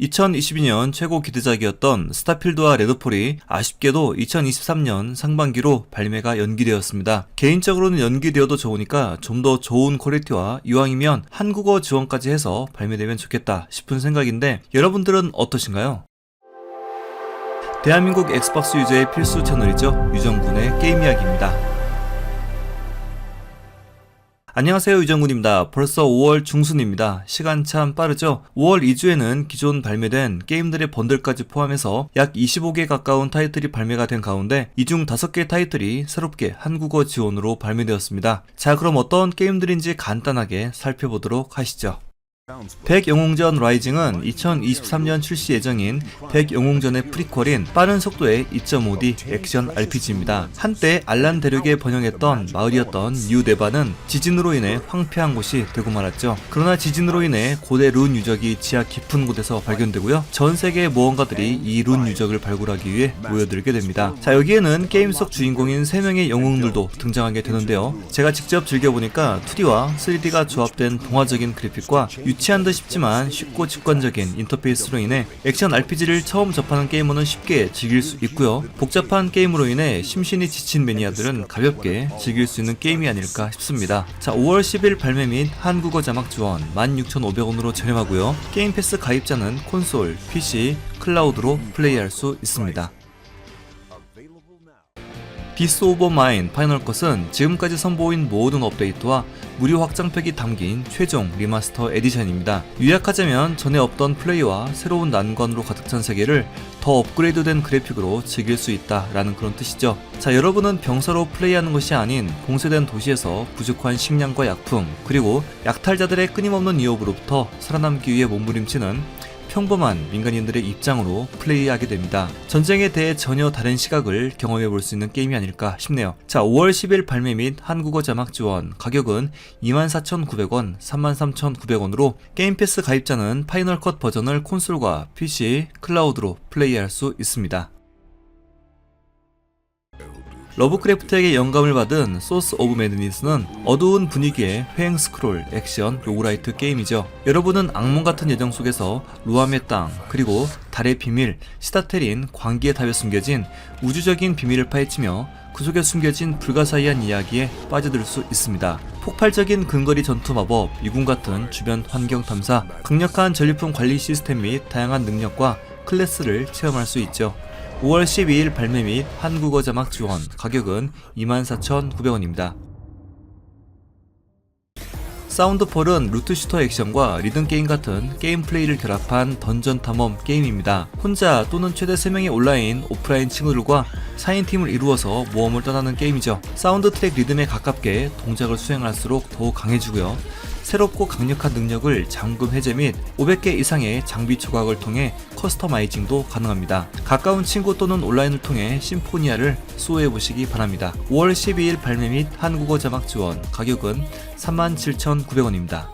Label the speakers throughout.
Speaker 1: 2022년 최고 기대작이었던 스타필드와 레드폴이 아쉽게도 2023년 상반기로 발매가 연기되었습니다. 개인적으로는 연기되어도 좋으니까 좀 더 좋은 퀄리티와 이왕이면 한국어 지원까지 해서 발매되면 좋겠다 싶은 생각인데 여러분들은 어떠신가요? 대한민국 엑스박스 유저의 필수 채널이죠. 유정군의 게임 이야기입니다. 안녕하세요 유정군입니다. 벌써 5월 중순입니다. 시간 참 빠르죠? 5월 2주에는 기존 발매된 게임들의 번들까지 포함해서 약 25개 가까운 타이틀이 발매가 된 가운데 이 중 5개 타이틀이 새롭게 한국어 지원으로 발매되었습니다. 자 그럼 어떤 게임들인지 간단하게 살펴보도록 하시죠. 백영웅전 라이징은 2023년 출시 예정인 백영웅전의 프리퀄인 빠른 속도의 2.5D 액션 RPG입니다. 한때 알란 대륙에 번영했던 마을이었던 뉴네바는 지진으로 인해 황폐한 곳이 되고 말았죠. 그러나 지진으로 인해 고대 룬 유적이 지하 깊은 곳에서 발견되고요. 전 세계의 모험가들이 이 룬 유적을 발굴하기 위해 모여들게 됩니다. 자 여기에는 게임 속 주인공인 3명의 영웅들도 등장하게 되는데요. 제가 직접 즐겨보니까 2D와 3D가 조합된 동화적인 그래픽과 유 치한 듯 싶지만 쉽고 직관적인 인터페이스로 인해 액션 RPG를 처음 접하는 게이머는 쉽게 즐길 수 있고요. 복잡한 게임으로 인해 심신이 지친 매니아들은 가볍게 즐길 수 있는 게임이 아닐까 싶습니다. 자, 5월 10일 발매 및 한국어 자막 지원 16,500원으로 저렴하고요. 게임 패스 가입자는 콘솔, PC, 클라우드로 플레이할 수 있습니다. 비스 오버 마인 파이널 컷은 지금까지 선보인 모든 업데이트와 무료 확장팩이 담긴 최종 리마스터 에디션입니다. 요약하자면 전에 없던 플레이와 새로운 난관으로 가득 찬 세계를 더 업그레이드된 그래픽으로 즐길 수 있다라는 그런 뜻이죠. 자, 여러분은 병사로 플레이하는 것이 아닌 봉쇄된 도시에서 부족한 식량과 약품, 그리고 약탈자들의 끊임없는 위협으로부터 살아남기 위해 몸부림치는 평범한 민간인들의 입장으로 플레이하게 됩니다. 전쟁에 대해 전혀 다른 시각을 경험해 볼 수 있는 게임이 아닐까 싶네요. 자, 5월 10일 발매 및 한국어 자막 지원 가격은 24,900원, 33,900원으로 게임 패스 가입자는 파이널 컷 버전을 콘솔과 PC, 클라우드로 플레이할 수 있습니다. 러브크래프트에게 영감을 받은 소스 오브 매드니스는 어두운 분위기의 회행 스크롤 액션 로그라이트 게임이죠. 여러분은 악몽 같은 예정 속에서 루암의 땅 그리고 달의 비밀 시다텔인 광기의 탑에 숨겨진 우주적인 비밀을 파헤치며 그 속에 숨겨진 불가사의한 이야기에 빠져들 수 있습니다. 폭발적인 근거리 전투 마법, 미군 같은 주변 환경 탐사, 강력한 전리품 관리 시스템 및 다양한 능력과 클래스를 체험할 수 있죠. 5월 12일 발매 및 한국어 자막 지원 가격은 24,900원입니다. 사운드폴은 루트 슈터 액션과 리듬 게임 같은 게임 플레이를 결합한 던전 탐험 게임입니다. 혼자 또는 최대 3명의 온라인, 오프라인 친구들과 4인팀을 이루어서 모험을 떠나는 게임이죠. 사운드 트랙 리듬에 가깝게 동작을 수행할수록 더욱 강해지고요. 새롭고 강력한 능력을 잠금 해제 및 500개 이상의 장비 조각을 통해 커스터마이징도 가능합니다. 가까운 친구 또는 온라인을 통해 심포니아를 수호해 보시기 바랍니다. 5월 12일 발매 및 한국어 자막 지원 가격은 37,900원입니다.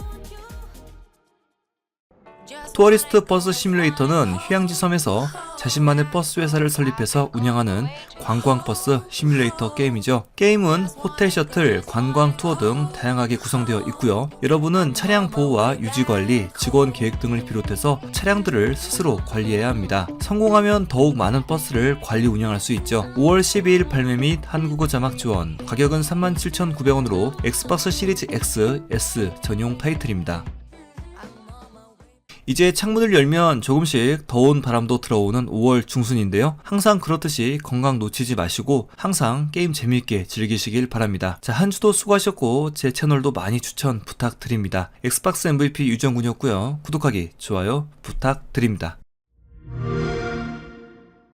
Speaker 1: 투어리스트 버스 시뮬레이터는 휴양지 섬에서 자신만의 버스 회사를 설립해서 운영하는 관광버스 시뮬레이터 게임이죠. 게임은 호텔 셔틀, 관광 투어 등 다양하게 구성되어 있고요. 여러분은 차량 보호와 유지 관리, 직원 계획 등을 비롯해서 차량들을 스스로 관리해야 합니다. 성공하면 더욱 많은 버스를 관리 운영할 수 있죠. 5월 12일 발매 및 한국어 자막 지원, 가격은 37,900원으로 엑스박스 시리즈 X, S 전용 타이틀입니다. 이제 창문을 열면 조금씩 더운 바람도 들어오는 5월 중순인데요. 항상 그렇듯이 건강 놓치지 마시고 항상 게임 재미있게 즐기시길 바랍니다. 자, 한 주도 수고하셨고 제 채널도 많이 추천 부탁드립니다. 엑스박스 MVP 유정군이었고요. 구독하기, 좋아요 부탁드립니다.